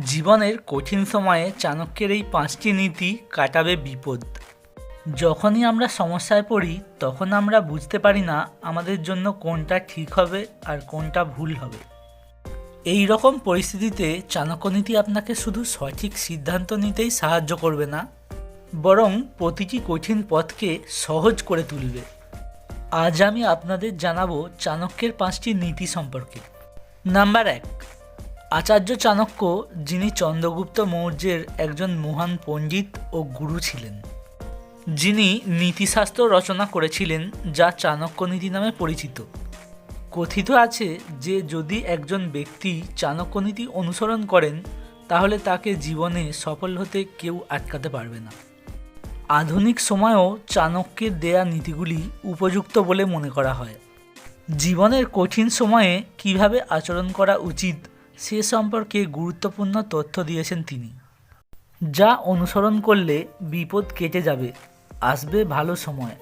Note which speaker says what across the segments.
Speaker 1: জীবনের কঠিন সময়ে চাণক্যের এই পাঁচটি নীতি কাটাবে বিপদ। যখনই আমরা সমস্যায় পড়ি, তখন আমরা বুঝতে পারি না আমাদের জন্য কোনটা ঠিক হবে আর কোনটা ভুল হবে। এই রকম পরিস্থিতিতে চাণক্যনীতি আপনাকে শুধু সঠিক সিদ্ধান্ত নিতেই সাহায্য করবে না, বরং প্রতিটি কঠিন পথকে সহজ করে তুলবে। আজ আমি আপনাদের জানাব চাণক্যের পাঁচটি নীতি সম্পর্কে। নাম্বার এক আচার্য চাণক্য, যিনি চন্দ্রগুপ্ত মৌর্যের একজন মহান পণ্ডিত ও গুরু ছিলেন, যিনি নীতিশাস্ত্র রচনা করেছিলেন যা চাণক্য নীতি নামে পরিচিত। কথিত আছে যে যদি একজন ব্যক্তি চাণক্য নীতি অনুসরণ করেন, তাহলে তাকে জীবনে সফল হতে কেউ আটকাতে পারবে না। আধুনিক সময়েও চাণক্যের দেয়া নীতিগুলি উপযুক্ত বলে মনে করা হয়। জীবনের কঠিন সময়ে কীভাবে আচরণ করা উচিত সে সম্পর্কে গুরুত্বপূর্ণ তথ্য দিয়েছেন তিনি, যা অনুসরণ করলে বিপদ কেটে যাবে, আসবে ভালো সময়।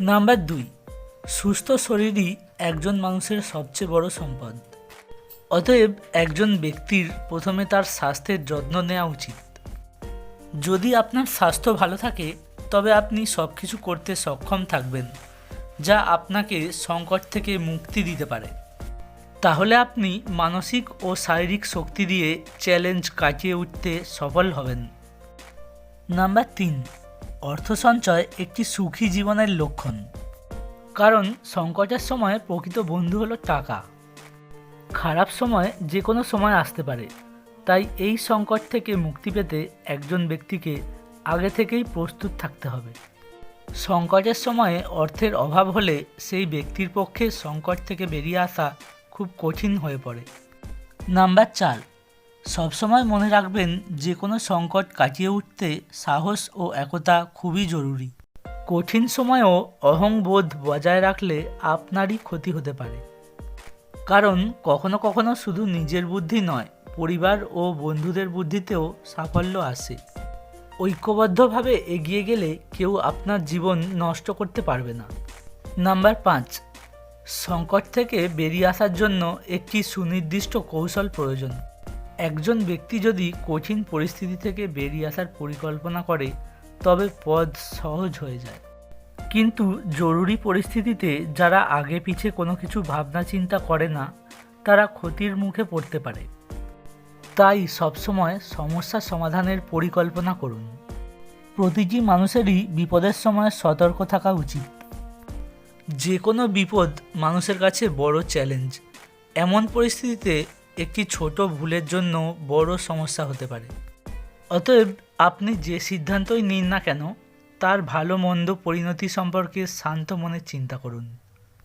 Speaker 1: নাম্বার দুই, সুস্থ শরীরই একজন মানুষের সবচেয়ে বড় সম্পদ। অতএব একজন ব্যক্তির প্রথমে তার স্বাস্থ্যের যত্ন নেওয়া উচিত। যদি আপনার স্বাস্থ্য ভালো থাকে, তবে আপনি সব কিছু করতে সক্ষম থাকবেন, যা আপনাকে সংকট থেকে মুক্তি দিতে পারে। তাহলে আপনি মানসিক ও শারীরিক শক্তি দিয়ে চ্যালেঞ্জ কাটিয়ে উঠতে সফল হবেন। নাম্বার তিন, অর্থ সঞ্চয় একটি সুখী জীবনের লক্ষণ। কারণ সংকটের সময় প্রকৃত বন্ধু হলো টাকা। খারাপ সময় যে কোনো সময় আসতে পারে। তাই এই সংকট থেকে মুক্তি পেতে একজন ব্যক্তিকে আগে থেকেই প্রস্তুত থাকতে হবে। সংকটের সময়ে অর্থের অভাব হলে সেই ব্যক্তির পক্ষে সংকট থেকে বেরিয়ে আসা খুব কঠিন হয়ে পড়ে। নাম্বার চার, সবসময় মনে রাখবেন যে কোনো সংকট কাটিয়ে উঠতে সাহস ও একতা খুবই জরুরি। কঠিন সময়েও অহংবোধ বজায় রাখলে আপনারই ক্ষতি হতে পারে। কারণ কখনো কখনো শুধু নিজের বুদ্ধি নয়, পরিবার ও বন্ধুদের বুদ্ধিতেও সাফল্য আসে। ঐক্যবদ্ধভাবে এগিয়ে গেলে কেউ আপনার জীবন নষ্ট করতে পারবে না। নাম্বার পাঁচ সংকট থেকে বেরিয়ে আসার জন্য একটি সুনির্দিষ্ট কৌশল প্রয়োজন। একজন ব্যক্তি যদি কঠিন পরিস্থিতি থেকে বেরিয়ে আসার পরিকল্পনা করে, তবে পথ সহজ হয়ে যায়। কিন্তু জরুরি পরিস্থিতিতে যারা আগে পিছে কোনো কিছু ভাবনা চিন্তা করে না, তারা ক্ষতির মুখে পড়তে পারে। তাই সবসময় সমস্যা সমাধানের পরিকল্পনা করুন। প্রতিটি মানুষেরই বিপদের সময় সতর্ক থাকা উচিত। যে কোনো বিপদ মানুষের কাছে বড় চ্যালেঞ্জ এমন পরিস্থিতিতে একটি ছোট ভুলের জন্য বড় সমস্যা হতে পারে। অতএব আপনি যে সিদ্ধান্তই নিন না কেন, তার ভালো মন্দ পরিণতি সম্পর্কে শান্ত মনে চিন্তা করুন।